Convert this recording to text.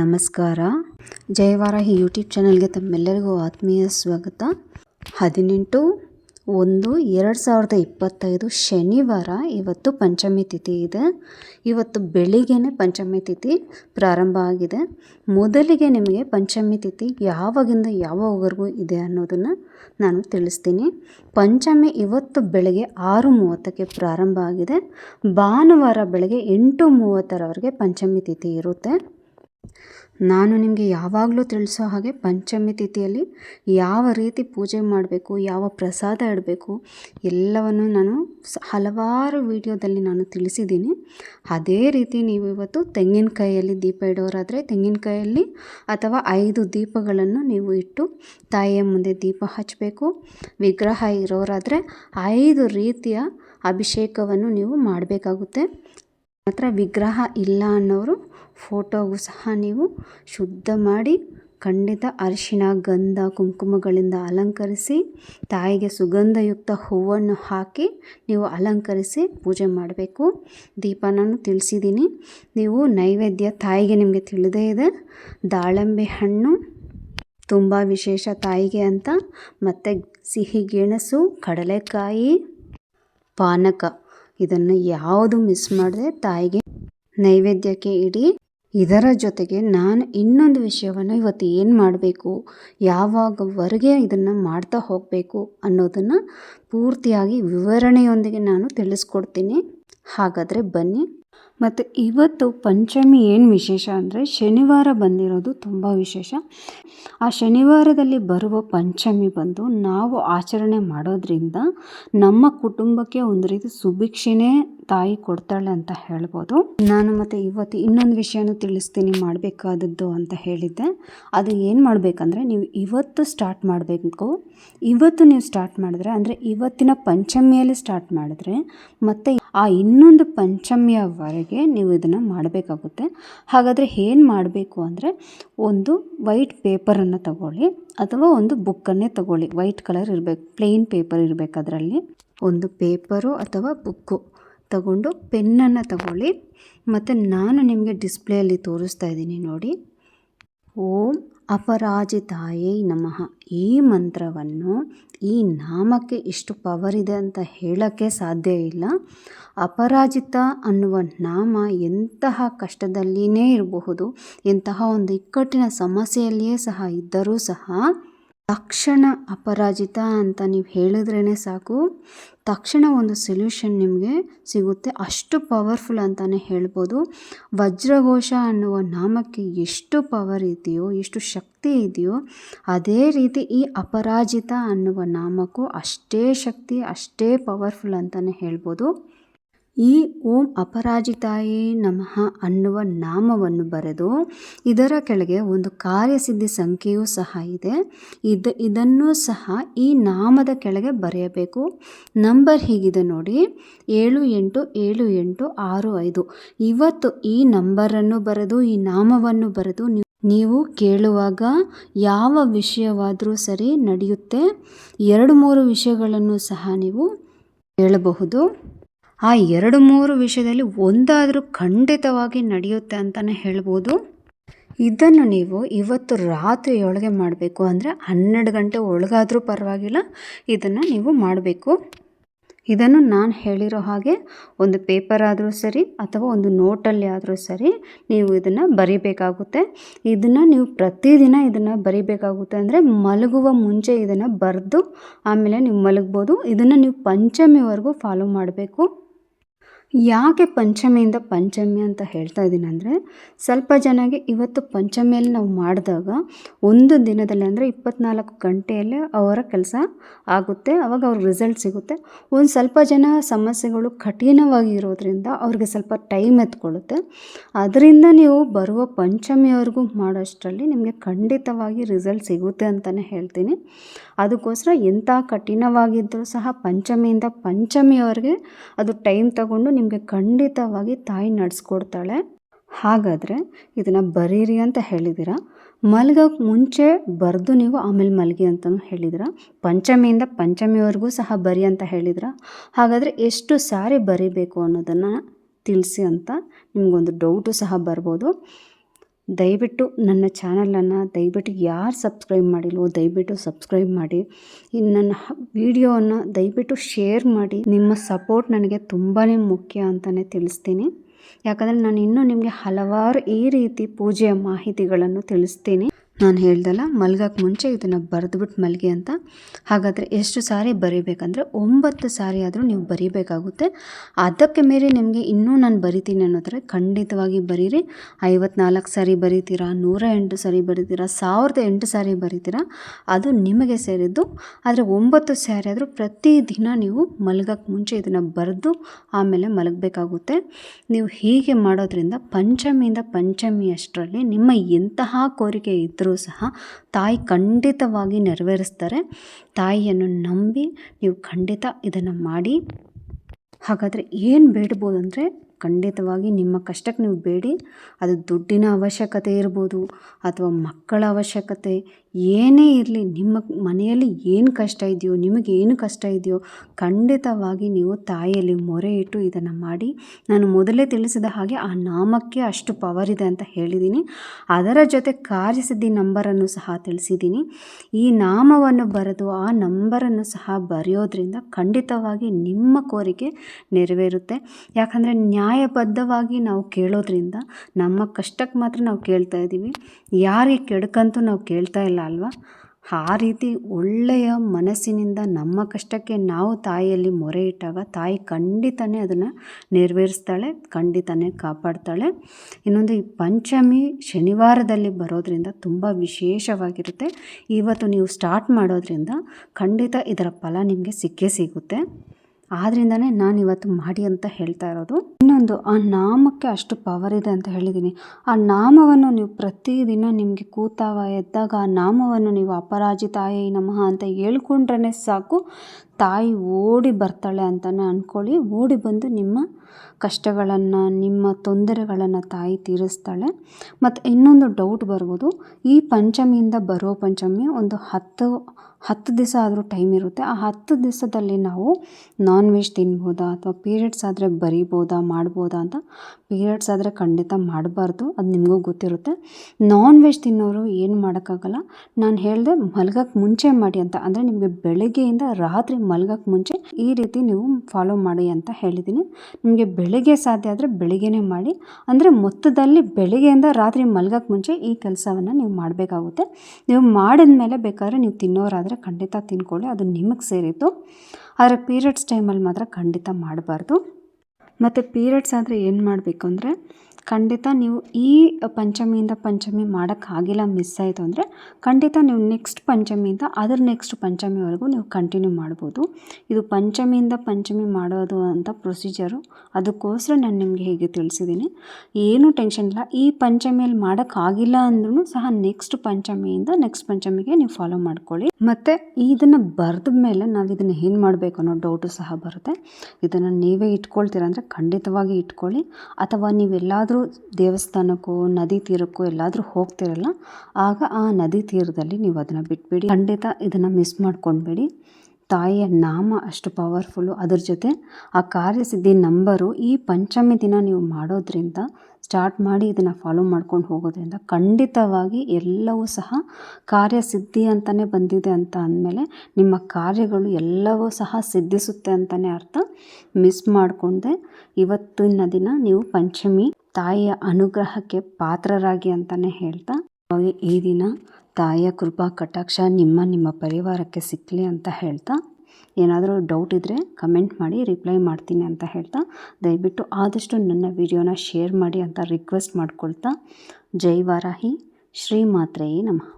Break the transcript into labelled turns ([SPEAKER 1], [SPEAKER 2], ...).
[SPEAKER 1] ನಮಸ್ಕಾರ. ಜಯವಾರಾಹಿ ಯೂಟ್ಯೂಬ್ ಚಾನಲ್ಗೆ ತಮ್ಮೆಲ್ಲರಿಗೂ ಆತ್ಮೀಯ ಸ್ವಾಗತ. ಹದಿನೆಂಟು ಒಂದು ಎರಡು ಸಾವಿರದ ಇಪ್ಪತ್ತೈದು ಶನಿವಾರ ಇವತ್ತು ಪಂಚಮಿ ತಿಥಿ ಇದೆ. ಇವತ್ತು ಬೆಳಿಗ್ಗೆನೇ ಪಂಚಮಿ ತಿಥಿ ಪ್ರಾರಂಭ ಆಗಿದೆ. ಮೊದಲಿಗೆ ನಿಮಗೆ ಪಂಚಮಿ ತಿಥಿ ಯಾವಾಗಿಂದ ಯಾವಾಗವರೆಗೂ ಇದೆ ಅನ್ನೋದನ್ನು ನಾನು ತಿಳಿಸ್ತೀನಿ. ಪಂಚಮಿ ಇವತ್ತು ಬೆಳಗ್ಗೆ ಆರು ಮೂವತ್ತಕ್ಕೆ ಪ್ರಾರಂಭ ಆಗಿದೆ. ಭಾನುವಾರ ಬೆಳಗ್ಗೆ ಎಂಟು ಮೂವತ್ತರವರೆಗೆ ಪಂಚಮಿ ತಿಥಿ ಇರುತ್ತೆ. ನಾನು ನಿಮಗೆ ಯಾವಾಗಲೂ ತಿಳಿಸೋ ಹಾಗೆ ಪಂಚಮಿ ತಿಥಿಯಲ್ಲಿ ಯಾವ ರೀತಿ ಪೂಜೆ ಮಾಡಬೇಕು, ಯಾವ ಪ್ರಸಾದ ಇಡಬೇಕು, ಎಲ್ಲವನ್ನು ನಾನು ಹಲವಾರು ವಿಡಿಯೋದಲ್ಲಿ ನಾನು ತಿಳಿಸಿದ್ದೀನಿ. ಅದೇ ರೀತಿ ನೀವು ಇವತ್ತು ತೆಂಗಿನಕಾಯಿಯಲ್ಲಿ ದೀಪ ಇಡೋರಾದರೆ ತೆಂಗಿನಕಾಯಲ್ಲಿ ಅಥವಾ ಐದು ದೀಪಗಳನ್ನು ನೀವು ಇಟ್ಟು ತಾಯಿಯ ಮುಂದೆ ದೀಪ ಹಚ್ಚಬೇಕು. ವಿಗ್ರಹ ಇರೋರಾದರೆ ಐದು ರೀತಿಯ ಅಭಿಷೇಕವನ್ನು ನೀವು ಮಾಡಬೇಕಾಗುತ್ತೆ. ಮಾತ್ರ ವಿಗ್ರಹ ಇಲ್ಲ ಅನ್ನೋರು ಫೋಟೋಗೂ ಸಹ ನೀವು ಶುದ್ಧ ಮಾಡಿ ಖಂಡಿತ ಅರಿಶಿನ ಗಂಧ, ಕುಂಕುಮಗಳಿಂದ ಅಲಂಕರಿಸಿ, ತಾಯಿಗೆ ಸುಗಂಧಯುಕ್ತ ಹೂವನ್ನು ಹಾಕಿ ನೀವು ಅಲಂಕರಿಸಿ ಪೂಜೆ ಮಾಡಬೇಕು. ದೀಪ ನಾನು ತಿಳಿಸಿದ್ದೀನಿ. ನೀವು ನೈವೇದ್ಯ ತಾಯಿಗೆ ನಿಮಗೆ ತಿಳಿದೇ ಇದೆ. ದಾಳಂಬೆ ಹಣ್ಣು, ತುಂಬ ವಿಶೇಷ ತಾಯಿಗೆ ಅಂತ, ಮತ್ತು ಸಿಹಿ ಗೆಣಸು, ಕಡಲೆಕಾಯಿ, ಪಾನಕ. ಇದನ್ನು ಯಾವುದು ಮಿಸ್ ಮಾಡದೆ ತಾಯಿಗೆ ನೈವೇದ್ಯಕ್ಕೆ ಇಡಿ. ಇದರ ಜೊತೆಗೆ ನಾನು ಇನ್ನೊಂದು ವಿಷಯವನ್ನು ಇವತ್ತು ಏನು ಮಾಡಬೇಕು, ಯಾವಾಗವರೆಗೆ ಇದನ್ನು ಮಾಡ್ತಾ ಹೋಗಬೇಕು ಅನ್ನೋದನ್ನು ಪೂರ್ತಿಯಾಗಿ ವಿವರಣೆಯೊಂದಿಗೆ ನಾನು ತಿಳಿಸ್ಕೊಡ್ತೀನಿ. ಹಾಗಾದರೆ ಬನ್ನಿ. ಮತ್ತು ಇವತ್ತು ಪಂಚಮಿ ಏನು ವಿಶೇಷ ಅಂದರೆ ಶನಿವಾರ ಬಂದಿರೋದು ತುಂಬ ವಿಶೇಷ. ಆ ಶನಿವಾರದಲ್ಲಿ ಬರುವ ಪಂಚಮಿ ಬಂದು ನಾವು ಆಚರಣೆ ಮಾಡೋದ್ರಿಂದ ನಮ್ಮ ಕುಟುಂಬಕ್ಕೆ ಒಂದು ರೀತಿ ಸುಭಿಕ್ಷೆನೇ ತಾಯಿ ಕೊಡ್ತಾಳೆ ಅಂತ ಹೇಳ್ಬೋದು. ನಾನು ಮತ್ತು ಇವತ್ತು ಇನ್ನೊಂದು ವಿಷಯನೂ ತಿಳಿಸ್ತೀನಿ ಮಾಡಬೇಕಾದದ್ದು ಅಂತ ಹೇಳಿದ್ದೆ. ಅದು ಏನು ಮಾಡಬೇಕಂದ್ರೆ ನೀವು ಇವತ್ತು ಸ್ಟಾರ್ಟ್ ಮಾಡಬೇಕು. ಇವತ್ತು ನೀವು ಸ್ಟಾರ್ಟ್ ಮಾಡಿದ್ರೆ ಅಂದರೆ ಇವತ್ತಿನ ಪಂಚಮಿಯಲ್ಲಿ ಸ್ಟಾರ್ಟ್ ಮಾಡಿದ್ರೆ ಮತ್ತು ಆ ಇನ್ನೊಂದು ಪಂಚಮಿಯವರೆಗೆ ನೀವು ಇದನ್ನು ಮಾಡಬೇಕಾಗುತ್ತೆ. ಹಾಗಾದರೆ ಏನು ಮಾಡಬೇಕು ಅಂದರೆ ಒಂದು ವೈಟ್ ಪೇಪರನ್ನು ತಗೊಳ್ಳಿ, ಅಥವಾ ಒಂದು ಬುಕ್ಕನ್ನೇ ತಗೊಳ್ಳಿ. ವೈಟ್ ಕಲರ್ ಇರಬೇಕು ಪ್ಲೇನ್ ಪೇಪರ್ ಇರಬೇಕು ಅದರಲ್ಲಿ. ಒಂದು ಪೇಪರು ಅಥವಾ ಬುಕ್ಕು ತಗೊಂಡು ಪೆನ್ನನ್ನು ತಗೊಳ್ಳಿ. ಮತ್ತು ನಾನು ನಿಮಗೆ ಡಿಸ್ಪ್ಲೇಯಲ್ಲಿ ತೋರಿಸ್ತಾ ಇದ್ದೀನಿ ನೋಡಿ. ಓಂ ಅಪರಾಜಿತಾಯೇ ನಮಃ. ಈ ಮಂತ್ರವನ್ನು ಈ ನಾಮಕ್ಕೆ ಎಷ್ಟು ಪವರ್ ಇದೆ ಅಂತ ಹೇಳೋಕ್ಕೆ ಸಾಧ್ಯ ಇಲ್ಲ. ಅಪರಾಜಿತ ಅನ್ನುವ ನಾಮ ಎಂತಹ ಕಷ್ಟದಲ್ಲಿಯೇ ಇರಬಹುದು, ಎಂತಹ ಒಂದು ಇಕ್ಕಟ್ಟಿನ ಸಮಸ್ಯೆಯಲ್ಲಿಯೇ ಸಹ ಇದ್ದರೂ ಸಹ ತಕ್ಷಣ ಅಪರಾಜಿತ ಅಂತ ನೀವು ಹೇಳಿದ್ರೇ ಸಾಕು. ತಕ್ಷಣ ಒಂದು ಸೊಲ್ಯೂಷನ್ ನಿಮಗೆ ಸಿಗುತ್ತೆ. ಅಷ್ಟು ಪವರ್ಫುಲ್ ಅಂತಲೇ ಹೇಳ್ಬೋದು. ವಜ್ರಘೋಷ ಅನ್ನುವ ನಾಮಕ್ಕೆ ಎಷ್ಟು ಪವರ್ ಇದೆಯೋ, ಎಷ್ಟು ಶಕ್ತಿ ಇದೆಯೋ, ಅದೇ ರೀತಿ ಈ ಅಪರಾಜಿತ ಅನ್ನುವ ನಾಮಕ್ಕೂ ಅಷ್ಟೇ ಶಕ್ತಿ, ಅಷ್ಟೇ ಪವರ್ಫುಲ್ ಅಂತಲೇ ಹೇಳ್ಬೋದು. ಈ ಓಂ ಅಪರಾಜಿತಾಯೇ ನಮಃ ಅನ್ನುವ ನಾಮವನ್ನು ಬರೆದು ಇದರ ಕೆಳಗೆ ಒಂದು ಕಾರ್ಯಸಿದ್ಧಿ ಸಂಖ್ಯೆಯೂ ಸಹ ಇದೆ. ಇದು, ಇದನ್ನು ಸಹ ಈ ನಾಮದ ಕೆಳಗೆ ಬರೆಯಬೇಕು. ನಂಬರ್ ಹೀಗಿದೆ ನೋಡಿ. ಏಳು ಎಂಟು ಏಳು ಎಂಟು, ಆರು ಐದು. ಇವತ್ತು ಈ ನಂಬರನ್ನು ಬರೆದು, ಈ ನಾಮವನ್ನು ಬರೆದು ನೀವು ಕೇಳುವಾಗ ಯಾವ ವಿಷಯವಾದರೂ ಸರಿ ನಡೆಯುತ್ತೆ. ಎರಡು, ಮೂರು ವಿಷಯಗಳನ್ನು ಸಹ ನೀವು ಹೇಳಬಹುದು ಆ ಎರಡು ಮೂರು ವಿಷಯದಲ್ಲಿ ಒಂದಾದರೂ ಖಂಡಿತವಾಗಿ ನಡೆಯುತ್ತೆ ಅಂತಲೇ ಹೇಳ್ಬೋದು. ಇದನ್ನು ನೀವು ಇವತ್ತು ರಾತ್ರಿಯೊಳಗೆ ಮಾಡಬೇಕು ಅಂದರೆ ಹನ್ನೆರಡು ಗಂಟೆ ಒಳಗಾದರೂ ಪರವಾಗಿಲ್ಲ, ಇದನ್ನು ನೀವು ಮಾಡಬೇಕು. ಇದನ್ನು ನಾನು ಹೇಳಿರೋ ಹಾಗೆ ಒಂದು ಪೇಪರ್ ಆದರೂ ಸರಿ ಅಥವಾ ಒಂದು ನೋಟಲ್ಲಿ ಆದರೂ ಸರಿ ನೀವು ಇದನ್ನು ಬರಿಬೇಕಾಗುತ್ತೆ. ಇದನ್ನು ನೀವು ಪ್ರತಿದಿನ ಇದನ್ನು ಬರಿಬೇಕಾಗುತ್ತೆ ಅಂದರೆ ಮಲಗುವ ಮುಂಚೆ ಇದನ್ನು ಬರೆದು ಆಮೇಲೆ ನೀವು ಮಲಗ್ಬೋದು. ಇದನ್ನು ನೀವು ಪಂಚಮಿವರೆಗೂ ಫಾಲೋ ಮಾಡಬೇಕು. ಯಾಕೆ ಪಂಚಮಿಯಿಂದ ಪಂಚಮಿ ಅಂತ ಹೇಳ್ತಾ ಇದ್ದೀನಿ ಅಂದರೆ ಸ್ವಲ್ಪ ಜನಗೆ ಇವತ್ತು ಪಂಚಮಿಯಲ್ಲಿ ನಾವು ಮಾಡಿದಾಗ ಒಂದು ದಿನದಲ್ಲಿ ಅಂದರೆ ಇಪ್ಪತ್ನಾಲ್ಕು ಗಂಟೆಯಲ್ಲೇ ಅವರ ಕೆಲಸ ಆಗುತ್ತೆ, ಅವಾಗ ಅವ್ರ ರಿಸಲ್ಟ್ ಸಿಗುತ್ತೆ. ಒಂದು ಸ್ವಲ್ಪ ಜನ ಸಮಸ್ಯೆಗಳು ಕಠಿಣವಾಗಿ ಇರೋದ್ರಿಂದ ಅವ್ರಿಗೆ ಸ್ವಲ್ಪ ಟೈಮ್ ಎತ್ಕೊಳ್ಳುತ್ತೆ. ಅದರಿಂದ ನೀವು ಬರುವ ಪಂಚಮಿಯವರೆಗೂ ಮಾಡೋಷ್ಟರಲ್ಲಿ ನಿಮಗೆ ಖಂಡಿತವಾಗಿ ರಿಸಲ್ಟ್ ಸಿಗುತ್ತೆ ಅಂತಲೇ ಹೇಳ್ತೀನಿ. ಅದಕ್ಕೋಸ್ಕರ ಎಂಥ ಕಠಿಣವಾಗಿದ್ದರೂ ಸಹ ಪಂಚಮಿಯಿಂದ ಪಂಚಮಿಯವರೆಗೆ ಅದು ಟೈಮ್ ತಗೊಂಡು ನಿಮಗೆ ಖಂಡಿತವಾಗಿ ತಾಯಿ ನಡೆಸ್ಕೊಡ್ತಾಳೆ. ಹಾಗಾದರೆ ಇದನ್ನು ಬರೀರಿ ಅಂತ ಹೇಳಿದ್ದೀರ ಮಲ್ಗೋಕ್ಕೆ ಮುಂಚೆ ಬರೆದು ನೀವು ಆಮೇಲೆ ಮಲಗಿ ಅಂತಲೂ ಹೇಳಿದಿರ? ಪಂಚಮಿಯಿಂದ ಪಂಚಮಿವರೆಗೂ ಸಹ ಬರಿ ಅಂತ ಹೇಳಿದ್ರ? ಹಾಗಾದರೆ ಎಷ್ಟು ಸಾರಿ ಬರಿಬೇಕು ಅನ್ನೋದನ್ನು ತಿಳಿಸಿ ಅಂತ ನಿಮಗೊಂದು ಡೌಟು ಸಹ ಬರ್ಬೋದು. ದಯವಿಟ್ಟು ನನ್ನ ಚಾನಲನ್ನು ದಯವಿಟ್ಟು ಯಾರು ಸಬ್ಸ್ಕ್ರೈಬ್ ಮಾಡಿಲ್ವೋ ದಯವಿಟ್ಟು ಸಬ್ಸ್ಕ್ರೈಬ್ ಮಾಡಿ. ಇನ್ನು ನನ್ನ ವಿಡಿಯೋವನ್ನು ದಯವಿಟ್ಟು ಶೇರ್ ಮಾಡಿ. ನಿಮ್ಮ ಸಪೋರ್ಟ್ ನನಗೆ ತುಂಬಾ ಮುಖ್ಯ ಅಂತಲೇ ತಿಳಿಸ್ತೀನಿ. ಯಾಕಂದರೆ ನಾನು ಇನ್ನೂ ನಿಮಗೆ ಹಲವಾರು ಈ ರೀತಿ ಪೂಜೆಯ ಮಾಹಿತಿಗಳನ್ನು ತಿಳಿಸ್ತೀನಿ. ನಾನು ಹೇಳ್ದಲ್ಲ ಮಲ್ಗಕ್ಕೆ ಮುಂಚೆ ಇದನ್ನು ಬರೆದ್ಬಿಟ್ಟು ಮಲ್ಗೆ ಅಂತ. ಹಾಗಾದರೆ ಎಷ್ಟು ಸಾರಿ ಬರೀಬೇಕಂದ್ರೆ ಒಂಬತ್ತು ಸಾರಿ ಆದರೂ ನೀವು ಬರೀಬೇಕಾಗುತ್ತೆ. ಅದಕ್ಕೆ ಮೇರೆ ನಿಮಗೆ ಇನ್ನೂ ನಾನು ಬರಿತೀನಿ ಅನ್ನೋದ್ರೆ ಖಂಡಿತವಾಗಿ ಬರೀರಿ. ಐವತ್ನಾಲ್ಕು ಸಾರಿ ಬರೀತೀರಾ ನೂರ ಎಂಟು ಸಾರಿ ಬರೀತೀರಾ, ಸಾವಿರದ ಎಂಟು ಸಾರಿ ಬರೀತೀರಾ, ಅದು ನಿಮಗೆ ಸೇರಿದ್ದು. ಆದರೆ ಒಂಬತ್ತು ಸಾರಿ ಆದರೂ ಪ್ರತಿದಿನ ನೀವು ಮಲ್ಗಕ್ಕೆ ಮುಂಚೆ ಇದನ್ನು ಬರೆದು ಆಮೇಲೆ ಮಲಗಬೇಕಾಗುತ್ತೆ. ನೀವು ಹೀಗೆ ಮಾಡೋದ್ರಿಂದ ಪಂಚಮಿಯಿಂದ ಪಂಚಮಿ ಅಷ್ಟರಲ್ಲಿ ನಿಮ್ಮ ಎಂತಹ ಕೋರಿಕೆ ಇದ್ದರೂ ಸಹ ತಾಯಿ ಖಂಡಿತವಾಗಿ ನೆರವೇರಿಸ್ತಾರೆ. ತಾಯಿಯನ್ನು ನಂಬಿ ನೀವು ಖಂಡಿತ ಇದನ್ನು ಮಾಡಿ. ಹಾಗಾದರೆ ಏನು ಬೇಡ್ಬೋದು ಅಂದರೆ ಖಂಡಿತವಾಗಿ ನಿಮ್ಮ ಕಷ್ಟಕ್ಕೆ ನೀವು ಬೇಡಿ. ಅದು ದುಡ್ಡಿನ ಅವಶ್ಯಕತೆ ಇರ್ಬೋದು ಅಥವಾ ಮಕ್ಕಳ ಅವಶ್ಯಕತೆ ಏನೇ ಇರಲಿ, ನಿಮ್ಮ ಮನೆಯಲ್ಲಿ ಏನು ಕಷ್ಟ ಇದೆಯೋ, ನಿಮಗೆ ಏನು ಕಷ್ಟ ಇದೆಯೋ, ಖಂಡಿತವಾಗಿ ನೀವು ತಾಯಿಯಲ್ಲಿ ಮೊರೆ ಇಟ್ಟು ಇದನ್ನು ಮಾಡಿ. ನಾನು ಮೊದಲೇ ತಿಳಿಸಿದ ಹಾಗೆ ಆ ನಾಮಕ್ಕೆ ಅಷ್ಟು ಪವರ್ ಇದೆ ಅಂತ ಹೇಳಿದ್ದೀನಿ ಅದರ ಜೊತೆ ಕಾರ್ಯಸಿದ್ಧಿ ನಂಬರನ್ನು ಸಹ ತಿಳಿಸಿದ್ದೀನಿ ಈ ನಾಮವನ್ನು ಬರೆದು ಆ ನಂಬರನ್ನು ಸಹ ಬರೆಯೋದ್ರಿಂದ ಖಂಡಿತವಾಗಿ ನಿಮ್ಮ ಕೋರಿಕೆ ನೆರವೇರುತ್ತೆ. ಯಾಕಂದರೆ ನ್ಯಾಯಬದ್ಧವಾಗಿ ನಾವು ಕೇಳೋದ್ರಿಂದ ನಮ್ಮ ಕಷ್ಟಕ್ಕೆ ಮಾತ್ರ ನಾವು ಕೇಳ್ತಾ ಇದ್ದೀವಿ ಯಾರಿಗೆ ಕೆಡ್ಕಂತೂ ನಾವು ಕೇಳ್ತಾ ಇಲ್ಲ. ಅಲ್ವಾ? ಆ ರೀತಿ ಒಳ್ಳೆಯ ಮನಸ್ಸಿನಿಂದ ನಮ್ಮ ಕಷ್ಟಕ್ಕೆ ನಾವು ತಾಯಿಯಲ್ಲಿ ಮೊರೆ ಇಟ್ಟಾಗ ತಾಯಿ ಖಂಡಿತನೇ ಅದನ್ನು ನೆರವೇರಿಸ್ತಾಳೆ, ಖಂಡಿತನೇ ಕಾಪಾಡ್ತಾಳೆ. ಇನ್ನೊಂದು ಈ ಪಂಚಮಿ ಶನಿವಾರದಲ್ಲಿ ಬರೋದ್ರಿಂದ ತುಂಬ ವಿಶೇಷವಾಗಿರುತ್ತೆ. ಇವತ್ತು ನೀವು ಸ್ಟಾರ್ಟ್ ಮಾಡೋದ್ರಿಂದ ಖಂಡಿತ ಇದರ ಫಲ ನಿಮಗೆ ಸಿಕ್ಕೇ ಸಿಗುತ್ತೆ. ಆದ್ದರಿಂದನೇ ನಾನು ಇವತ್ತು ಮಾಡಿ ಅಂತ ಹೇಳ್ತಾ ಇರೋದು. ಇನ್ನೊಂದು, ಆ ನಾಮಕ್ಕೆ ಅಷ್ಟು ಪವರ್ ಇದೆ ಅಂತ ಹೇಳಿದ್ದೀನಿ ಆ ನಾಮವನ್ನು ನೀವು ಪ್ರತಿದಿನ ನಿಮಗೆ ಕೂತಾಗ ಎದ್ದಾಗ ಆ ನಾಮವನ್ನು ನೀವು ಅಪರಾಜಿತಾಯೇ ನಮಃ ಅಂತ ಹೇಳ್ಕೊಂಡ್ರೆ ಸಾಕು. ತಾಯಿ ಓಡಿ ಬರ್ತಾಳೆ ಅಂತಲೇ ಅಂದ್ಕೊಳ್ಳಿ ಓಡಿ ಬಂದು ನಿಮ್ಮ ಕಷ್ಟಗಳನ್ನು, ನಿಮ್ಮ ತೊಂದರೆಗಳನ್ನು ತಾಯಿ ತೀರಿಸ್ತಾಳೆ. ಮತ್ತು ಇನ್ನೊಂದು ಡೌಟ್ ಬರ್ಬೋದು. ಈ ಪಂಚಮಿಯಿಂದ ಬರೋ ಪಂಚಮಿ ಒಂದು ಹತ್ತು ಹತ್ತು ದಿವಸ ಆದರೂ ಟೈಮ್ ಇರುತ್ತೆ. ಆ ಹತ್ತು ದಿವಸದಲ್ಲಿ ನಾವು ನಾನ್ ವೆಜ್ ತಿನ್ಬೋದಾ ಅಥವಾ ಪೀರಿಯಡ್ಸ್ ಆದರೆ ಬರಿಬೋದಾ, ಮಾಡ್ಬೋದಾ ಅಂತ ಪೀರಿಯಡ್ಸ್ ಆದರೆ ಖಂಡಿತ ಮಾಡಬಾರ್ದು. ಅದು ನಿಮಗೂ ಗೊತ್ತಿರುತ್ತೆ. ನಾನ್ ವೆಜ್ ತಿನ್ನೋರು ಏನು ಮಾಡೋಕ್ಕಾಗಲ್ಲ. ನಾನು ಹೇಳಿದೆ ಮಲ್ಗಕ್ಕೆ ಮುಂಚೆ ಮಾಡಿ ಅಂತ. ಅಂದರೆ ನಿಮಗೆ ಬೆಳಗ್ಗೆಯಿಂದ ರಾತ್ರಿ ಮಲ್ಗಕ್ಕೆ ಮುಂಚೆ ಈ ರೀತಿ ನೀವು ಫಾಲೋ ಮಾಡಿ ಅಂತ ಹೇಳಿದ್ದೀನಿ. ನಿಮಗೆ ಬೆಳಿಗ್ಗೆ ಸಾಧ್ಯ ಆದರೆ ಬೆಳಿಗ್ಗೆನೇ ಮಾಡಿ. ಅಂದರೆ ಮೊತ್ತದಲ್ಲಿ ಬೆಳಿಗ್ಗೆಯಿಂದ ರಾತ್ರಿ ಮಲಗಕ್ಕೆ ಮುಂಚೆ ಈ ಕೆಲಸವನ್ನು ನೀವು ಮಾಡಬೇಕಾಗುತ್ತೆ. ನೀವು ಮಾಡಿದ ಮೇಲೆ ಬೇಕಾದ್ರೆ ನೀವು ತಿನ್ನೋರಾದರೆ ಖಂಡಿತ ತಿನ್ಕೊಳ್ಳಿ, ಅದು ನಿಮಗೆ ಸೇರಿತ್ತು ಆದರೆ ಪೀರಿಯಡ್ಸ್ ಟೈಮಲ್ಲಿ ಮಾತ್ರ ಖಂಡಿತ ಮಾಡಬಾರ್ದು. ಮತ್ತು ಪೀರಿಯಡ್ಸ್ ಆದರೆ ಏನು ಮಾಡಬೇಕು ಅಂದರೆ ಖಂಡಿತ ನೀವು ಈ ಪಂಚಮಿಯಿಂದ ಪಂಚಮಿ ಮಾಡೋಕ್ಕಾಗಿಲ್ಲ ಮಿಸ್ ಆಯಿತು ಅಂದರೆ ಖಂಡಿತ ನೀವು ನೆಕ್ಸ್ಟ್ ಪಂಚಮಿಯಿಂದ ಅದರ ನೆಕ್ಸ್ಟ್ ಪಂಚಮಿವರೆಗೂ ನೀವು ಕಂಟಿನ್ಯೂ ಮಾಡ್ಬೋದು. ಇದು ಪಂಚಮಿಯಿಂದ ಪಂಚಮಿ ಮಾಡೋದು ಅಂತ ಪ್ರೊಸೀಜರು ಅದಕ್ಕೋಸ್ಕರ ನಾನು ನಿಮಗೆ ಹೇಗೆ ತಿಳಿಸಿದ್ದೀನಿ ಏನೂ ಟೆನ್ಷನ್ ಇಲ್ಲ. ಈ ಪಂಚಮಿಯಲ್ಲಿ ಮಾಡೋಕ್ಕಾಗಿಲ್ಲ ಅಂದ್ರೂ ಸಹ ನೆಕ್ಸ್ಟ್ ಪಂಚಮಿಯಿಂದ ನೆಕ್ಸ್ಟ್ ಪಂಚಮಿಗೆ ನೀವು ಫಾಲೋ ಮಾಡ್ಕೊಳ್ಳಿ. ಮತ್ತು ಇದನ್ನು ಬರೆದ ಮೇಲೆ ನಾವು ಇದನ್ನು ಏನು ಮಾಡಬೇಕು ಅನ್ನೋ ಡೌಟು ಸಹ ಬರುತ್ತೆ. ಇದನ್ನು ನೀವೇ ಇಟ್ಕೊಳ್ತೀರ ಅಂದರೆ ಖಂಡಿತವಾಗಿ ಇಟ್ಕೊಳ್ಳಿ. ಅಥವಾ ನೀವೆಲ್ಲಾದರೂ ದೇವಸ್ಥಾನಕ್ಕೋ, ನದಿ ತೀರಕ್ಕೋ ಎಲ್ಲಾದರೂ ಹೋಗ್ತಿರಲ್ಲ, ಆಗ ಆ ನದಿ ತೀರದಲ್ಲಿ ನೀವು ಅದನ್ನು ಬಿಟ್ಬಿಡಿ. ಖಂಡಿತ ಇದನ್ನು ಮಿಸ್ ಮಾಡ್ಕೊಳ್ಬೇಡಿ ತಾಯಿಯ ನಾಮ ಅಷ್ಟು ಪವರ್ಫುಲ್ಲು ಅದ್ರ ಜೊತೆ ಆ ಕಾರ್ಯಸಿದ್ಧಿ ನಂಬರು ಈ ಪಂಚಮಿ ದಿನ ನೀವು ಮಾಡೋದ್ರಿಂದ ಸ್ಟಾರ್ಟ್ ಮಾಡಿ ಇದನ್ನು ಫಾಲೋ ಮಾಡ್ಕೊಂಡು ಹೋಗೋದ್ರಿಂದ ಖಂಡಿತವಾಗಿ ಎಲ್ಲವೂ ಸಹ ಕಾರ್ಯಸಿದ್ಧಿ ಅಂತಲೇ ಬಂದಿದೆ ಅಂತ ಅಂದಮೇಲೆ ನಿಮ್ಮ ಕಾರ್ಯಗಳು ಎಲ್ಲವೂ ಸಹ ಸಿದ್ಧಿಸುತ್ತೆ ಅಂತಲೇ ಅರ್ಥ. ಮಿಸ್ ಮಾಡಿಕೊಂಡೆ. ಇವತ್ತಿನ ದಿನ ನೀವು ಪಂಚಮಿ. ತಾಯಿಯ ಅನುಗ್ರಹಕ್ಕೆ ಪಾತ್ರರಾಗಿ ಅಂತಲೇ ಹೇಳ್ತಾ ಈ ದಿನ ತಾಯಿಯ ಕೃಪಾ ಕಟಾಕ್ಷ ನಿಮ್ಮ ನಿಮ್ಮ ಪರಿವಾರಕ್ಕೆ ಸಿಕ್ಕಲಿ ಅಂತ ಹೇಳ್ತಾ, ಏನಾದರೂ ಡೌಟ್ ಇದ್ದರೆ ಕಮೆಂಟ್ ಮಾಡಿ ರಿಪ್ಲೈ ಮಾಡ್ತೀನಿ ಅಂತ ಹೇಳ್ತಾ, ದಯವಿಟ್ಟು ಆದಷ್ಟು ನನ್ನ ವಿಡಿಯೋನ ಶೇರ್ ಮಾಡಿ ಅಂತ ರಿಕ್ವೆಸ್ಟ್ ಮಾಡ್ಕೊಳ್ತಾ, ಜೈ ವಾರಾಹಿ, ಶ್ರೀ ಮಾತ್ರೆಯೇ ನಮಃ.